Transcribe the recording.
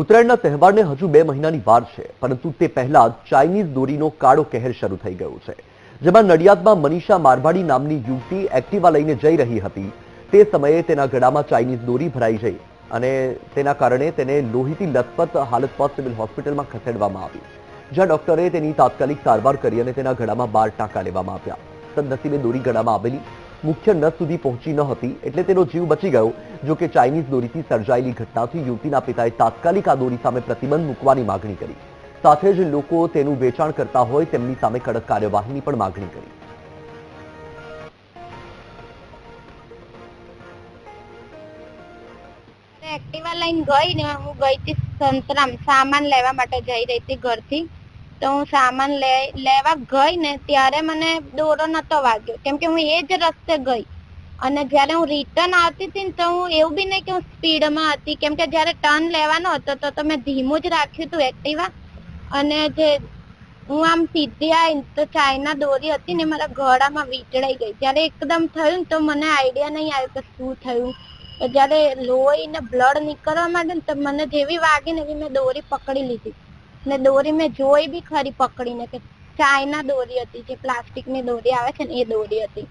ઉત્તરાયણના તહેવારને હજુ બે મહિનાની વાર છે, પરંતુ તે પહેલા ચાઇનીઝ દોરીનો કાળો કહેર શરૂ થઈ ગયો છે, જેમાં નડિયાદમાં મનીષા મારવાડી નામની યુવતી એક્ટિવા લઈને જઈ રહી હતી. તે સમયે તેના ગળામાં ચાઇનીઝ દોરી ભરાઈ ગઈ અને તેના કારણે તેને લોહીથી લથપથ હાલતમાં સિવિલ હોસ્પિટલમાં ખસેડવામાં આવી, જ્યાં ડોક્ટરે તેની તાત્કાલિક સારવાર કરી અને તેના ગળામાં બાર ટાંકા લેવામાં આવ્યા. સદનસીબે દોરી ગળામાં આવેલી મુખ્ય નસ સુધી પહોંચી ન હતી એટલે તેનો જીવ બચી ગયો, જો કે ચાઇનીઝ દોરીથી સર્જાયેલી ઘટનાથી યુવતીના પિતાએ તાત્કાલિક આ દોરી સામે પ્રતિબંધ મૂકવાની માગણી કરી. સાથે જ લોકો તેનું વેચાણ કરતા હોય તેમની સામે કડક કાર્યવાહીની પણ માગણી કરી. એક્ટિવા લઈને ગઈ ને હું ગઈ હતી સંતરામ, સામાન લેવા માટે જઈ રહી હતી ઘરથી. તો હું સામાન લેવા ગઈ ને ત્યારે મને દોરો નતો વાગ્યો. કેમ કે હું એ જ રસ્તે ગઈ. અને જ્યારે હું રિટર્ન આવતી હતી તો હું એવું બી નહીં કે હું સ્પીડમાં હતી. કેમ કે જ્યારે ટર્ન લેવાનો હતો તો તો મેં ધીમું જ રાખ્યું હતું એક્ટિવા અને જે હું આમ સીધી આવી તો ચાઇના દોરી હતી ને મારા ગળામાં વીંટળાઈ ગઈ. જ્યારે એકદમ થયું ને તો મને આઈડિયા નહીં આવ્યો કે શું થયું. જ્યારે લોહી ને બ્લડ નીકળવા માંડે ને તો મને જેવી વાગી ને એવી મેં દોરી પકડી લીધી. ને દોરી મેં જોઈ બી ખરી પકડીને કે ચાઇના દોરી હતી, જે પ્લાસ્ટિકની દોરી આવે છે ને એ દોરી હતી.